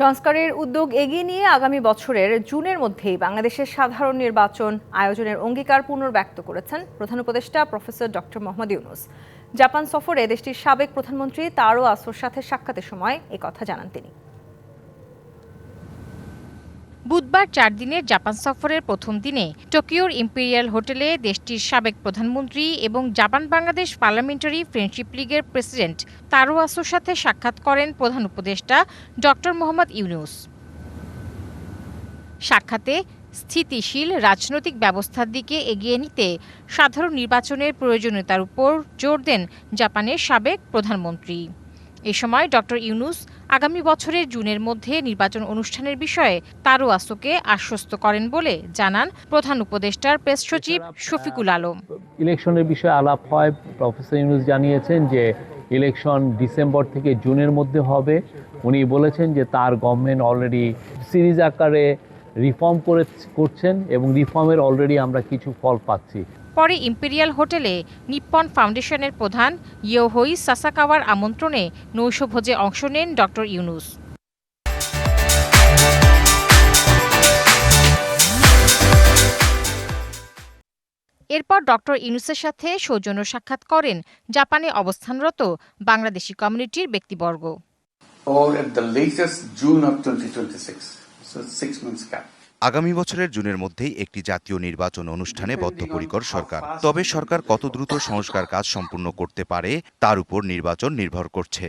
সংস্কারের উদ্যোগ এগিয়ে নিয়ে আগামী বছরের জুনের মধ্যেই বাংলাদেশের সাধারণ নির্বাচন আয়োজনের অঙ্গীকার পুনর্ব্যক্ত করেছেন প্রধান উপদেষ্টা professor doctor Mohammad Yunus. Japan সফরে দেশটির সাবেক প্রধানমন্ত্রী তারও আসোর সাথে সাক্ষাতের সময় কথা জানান তিনি। বুধবার চার দিনের জাপান সফরের প্রথম দিনে টোকিওর ইম্পেরিয়াল হোটেলে দেশটির সাবেক প্রধানমন্ত্রী এবং জাপান বাংলাদেশ পার্লামেন্টারি ফ্রেন্ডশিপ লীগের প্রেসিডেন্ট তারো আসোর সাথে সাক্ষাৎ করেন প্রধান উপদেষ্টা ডক্টর মোহাম্মদ ইউনুস। সাক্ষাতে স্থিতিশীল রাজনৈতিক ব্যবস্থার দিকে এগিয়ে নিতে সাধারণ নির্বাচনের প্রয়োজনীয়তার উপর জোর দেন জাপানের সাবেক প্রধানমন্ত্রী। এ সময় ডক্টর ইউনুস আগামী বছরের জুনের মধ্যে নির্বাচন অনুষ্ঠানের বিষয়ে তারও আসোকে আশ্বস্ত করেন বলে জানান প্রধান উপদেষ্টার প্রেস সচিব শফিকুল আলম। ইলেকশনের বিষয়ে আলাপ হয় প্রফেসর ইউনুস জানিয়েছেন যে ইলেকশন ডিসেম্বর থেকে জুনের মধ্যে হবে। উনি বলেছেন যে তার গভর্নমেন্ট অলরেডি সিরিজ আকারে রিফর্ম করে করছেন এবং রিফর্মের অলরেডি আমরা কিছু ফল পাচ্ছি। পরে ইম্পেরিয়াল হোটেলে নিপ্পন ফাউন্ডেশনের প্রধান ইয়োহই সাসাকাওয়ার আমন্ত্রণে নৈশভোজে অংশ নেন ডক্টর ইউনুস। এরপর ডক্টর ইউনুসের সাথে সৌজন্য সাক্ষাৎ করেন জাপানে অবস্থানরত বাংলাদেশি কমিউনিটির ব্যক্তিবর্গ। Or at the latest June of 2026. আগামী বছরের জুনের মধ্যেই একটি জাতীয় নির্বাচন অনুষ্ঠানে বদ্ধপরিকর সরকার। তবে সরকার কত দ্রুত সংস্কার কাজ সম্পূর্ণ করতে পারে তার উপর নির্বাচন নির্ভর করছে.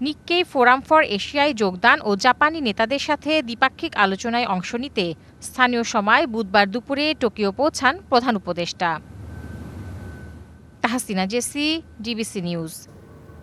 নিক্কেই ফোরাম ফর এশিয়ায় যোগদান ও জাপানি নেতাদের সাথে দ্বিপাক্ষিক আলোচনায় অংশ নিতে স্থানীয় সময় বুধবার দুপুরে টোকিও পৌঁছান প্রধান উপদেষ্টা। Tahsina Jesi DBC news.